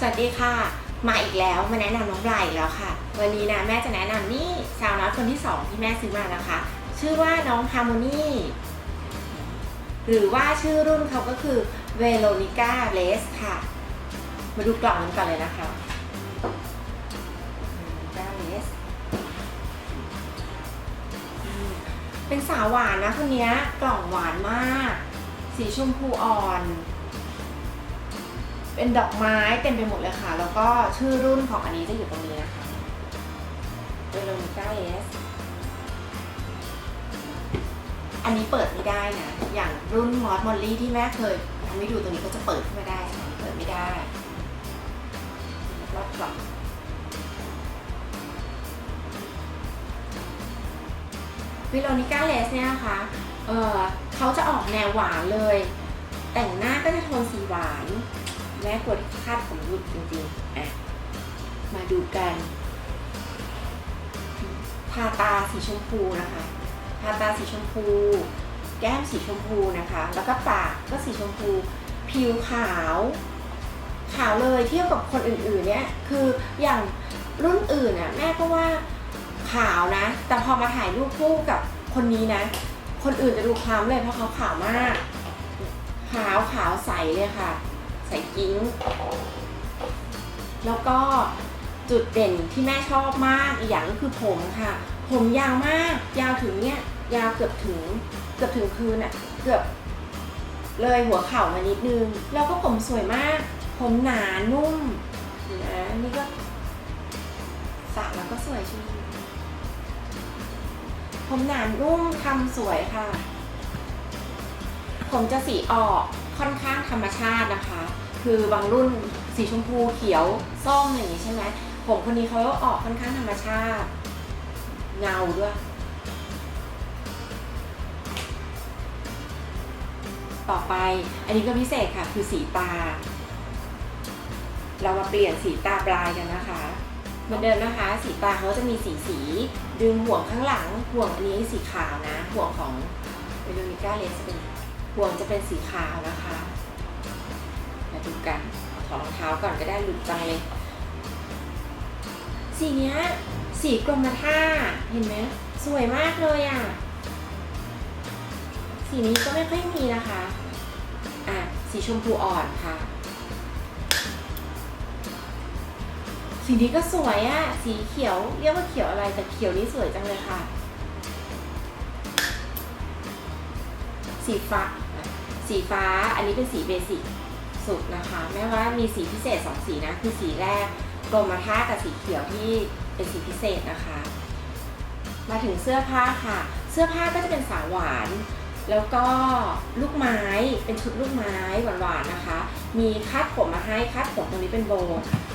สวัสดีค่ะ มาอีกแล้วมาแนะนำน้องบลายอีกแล้วค่ะ วันนี้นะแม่จะแนะนำนี่สาวน้อยคนที่สองที่แม่ซื้อมานะคะ ชื่อว่าน้องฮาร์โมนีหรือว่าชื่อรุ่นเขาก็คือเวโรนิก้าเลสค่ะ มาดูกล่องกันก่อนเลยนะคะเวโรนิก้าเลสเป็นสาวหวานนะคนนี้กล่องหวานมาก สีชมพูอ่อน เป็นดอกไม้เต็มไปหมดเลยค่ะ แล้วก็ชื่อรุ่นของอันนี้จะอยู่ตรงนี้นะคะเวโรนิก้าเอสอันนี้เปิดไม่ได้นะ อย่างรุ่นมอสมอลลี่ที่แม่เคยทำให้ดูตรงนี้ก็จะเปิดขึ้นมาได้อันนี้เปิดไม่ได้รอบกล่องวิโรนิก้าเลสเนี่ยนะคะ เออเขาจะออกแนวหวานเลย แต่งหน้าก็จะโทนสีหวาน แม่กดคาดผมหลุดจริงๆอะมาดูกันทาตาสีชมพูนะคะทาตาสีชมพู แก้มสีชมพูนะคะ แล้วก็ปากก็สีชมพู ผิวขาว ขาวเลยเทียบกับคนอื่นๆ เนี่ย คืออย่างรุ่นอื่นน่ะแม่ก็ว่าขาวนะ แต่พอมาถ่ายรูปคู่กับคนนี้นะ คนอื่นจะดูคล้ำเลยเพราะเขาขาวมาก ขาวขาวใสเลยค่ะ ใส่กิ้ง แล้วก็จุดเด่นที่แม่ชอบมากอีกอย่างก็คือผมค่ะ ผมยาวมากยาวถึงเนี่ยยาวเกือบถึงเกือบถึงพื้นอะเกือบเลยหัวเข่ามานิดนึง แล้วก็ผมสวยมาก ผมหนานุ่มนะนี่ก็สระแล้วก็สวยชีผมหนานุ่มทำสวยค่ะ ผมจะสีออก ค่อนข้างธรรมชาตินะคะ คือบางรุ่นสีชมพูเขียวส้มอย่างนี้ใช่ไหมผมคนนี้เขาออกค่อนข้างธรรมชาติ เงาด้วย ต่อไปอันนี้ก็พิเศษค่ะ คือสีตา เรามาเปลี่ยนสีตาปลายกันนะคะเหมือนเดิมนะคะ สีตาเขาจะมีสีสี ดึงห่วงข้างหลังห่วงอันนี้สีขาวนะ ห่วงของเวโรนิก้าเลสเป็น ห่วงจะเป็นสีขาวนะคะ มาดูกันถอดรองเท้าก่อนก็ได้หลุดจังเลย สีเนี้ย สีกรมท่าเห็นไหมสวยมากเลยอะ สีนี้ก็ไม่ค่อยมีนะคะ อะ สีชมพูอ่อนค่ะ สีนี้ก็สวยอะ สีเขียวเรียกว่าเขียวอะไรแต่เขียวนี้สวยจังเลยค่ะ สีฟ้า สีฟ้าอันนี้เป็นสีเบสิกสุดนะคะ แม้ว่ามีสีพิเศษสองสีนะ คือสีแรกกรมท่ากับสีเขียวที่เป็นสีพิเศษนะคะ มาถึงเสื้อผ้าค่ะ เสื้อผ้าก็จะเป็นสาวหวาน แล้วก็ลูกไม้เป็นชุดลูกไม้หวานๆนะคะ มีคาดผมมาให้คาดผมตรงนี้เป็นโบ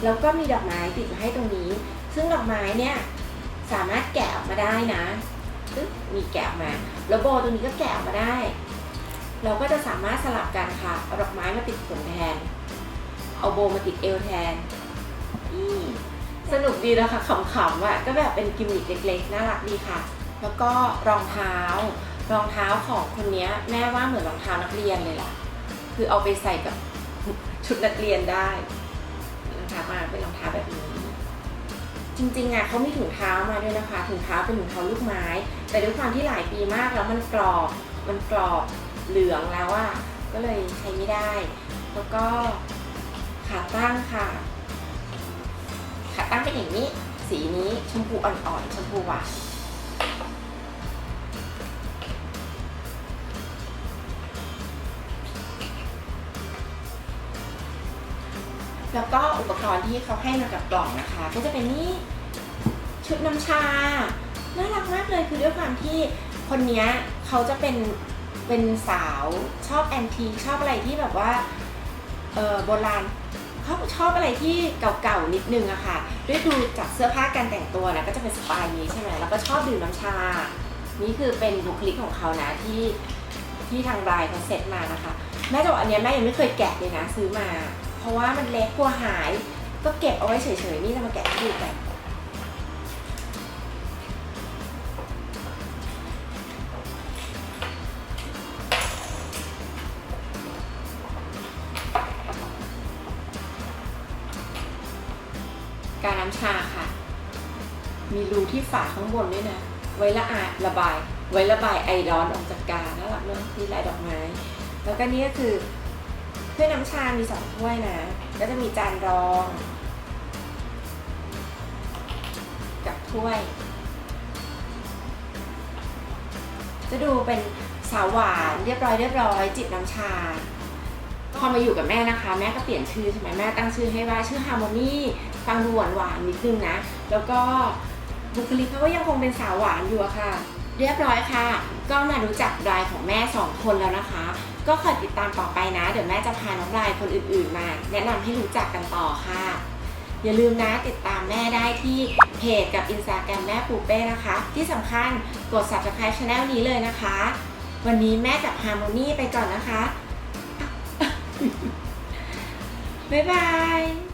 แล้วก็มีดอกไม้ติดมาให้ตรงนี้ ซึ่งดอกไม้เนี่ยสามารถแกะออกมาได้นะมีแกะออกมา แล้วโบตรงนี้ก็แกะออกมาได้ เราก็จะสามารถสลับกันค่ะ เอาดอกไม้มาติดผมแทน เอาโบมาติดเอวแทนอีสนุกดีนะคะขำๆอะก็แบบเป็นกิมมิคเล็กๆ น่ารักดีค่ะ แล้วก็รองเท้า รองเท้าของคนนี้แม่ว่าเหมือนรองเท้านักเรียนเลยล่ะ คือเอาไปใส่กับชุดนักเรียนได้รองเท้ามาเป็นรองเท้าแบบนี้ จริงๆอะเขามีถุงเท้ามาด้วยนะคะ ถุงเท้าเป็นถุงเท้าลูกไม้ แต่ด้วยความที่หลายปีมากแล้วมันกรอบ มันกรอบ เหลืองแล้วอะก็เลยใช้ไม่ได้ แล้วก็ขาตั้งค่ะ ขาตั้งเป็นอย่างนี้ สีนี้ชมพูอ่อนๆชมพูหวานแล้วก็อุปกรณ์ที่เขาให้มากับกล่องนะคะ ก็จะเป็นนี่ชุดน้ำชา น่ารักมากเลยคือด้วยความที่คนนี้เขาจะเป็น เป็นสาวชอบแอนทีชอบอะไรที่แบบว่าเออโบราณเขาชอบอะไรที่เก่าๆนิดนึงอะค่ะ ด้วยดูจากเสื้อผ้าการแต่งตัวนะก็จะเป็นสไตล์นี้ใช่ไหมแล้วก็ชอบดื่มน้ำชา นี่คือเป็นบุคลิกของเขานะที่ที่ทางรายเขาเซ็ตมานะคะ แม่จะบอกอันเนี้ยแม่ยังไม่เคยแกะเลยนะซื้อมา เพราะว่ามันเล็กกลัวหาย ก็เก็บเอาไว้เฉยๆนี่จะมาแกะดูกัน กาน้ำชาค่ะ มีรูที่ฝาข้างบนด้วยนะ ไว้ละอายระบาย ไว้ระบายไอร้อนออกจากกาน่ารักเนอะมีลายดอกไม้ แล้วก็นี่ก็คือถ้วยน้ำชา มีสองถ้วยนะ ก็จะมีจานรอง กับถ้วย จะดูเป็นสาวหวานเรียบร้อยเรียบร้อยจิบน้ำชาพอมาอยู่กับแม่นะคะ แม่ก็เปลี่ยนชื่อใช่ไหมแม่ตั้งชื่อให้ว่าชื่อฮาร์โมนี ฟังดูหวานหวานๆนิดนึงนะ แล้วก็บุคลิกเขาก็ยังคงเป็นสาวหวานอยู่ค่ะ เรียบร้อยค่ะ ก็มารู้จักรายของแม่สองคนแล้วนะคะ ก็คอยติดตามต่อไปนะ เดี๋ยวแม่จะพาน้องรายคนอื่นๆมา แนะนำให้รู้จักกันต่อค่ะ อย่าลืมนะติดตามแม่ได้ที่เพจกับอินสตาแกรมแม่ปูเป้นะคะ ที่สำคัญกด subscribe channel นี้เลยนะคะ วันนี้แม่กับฮาร์โมนีไปก่อนนะคะ บ๊ายบาย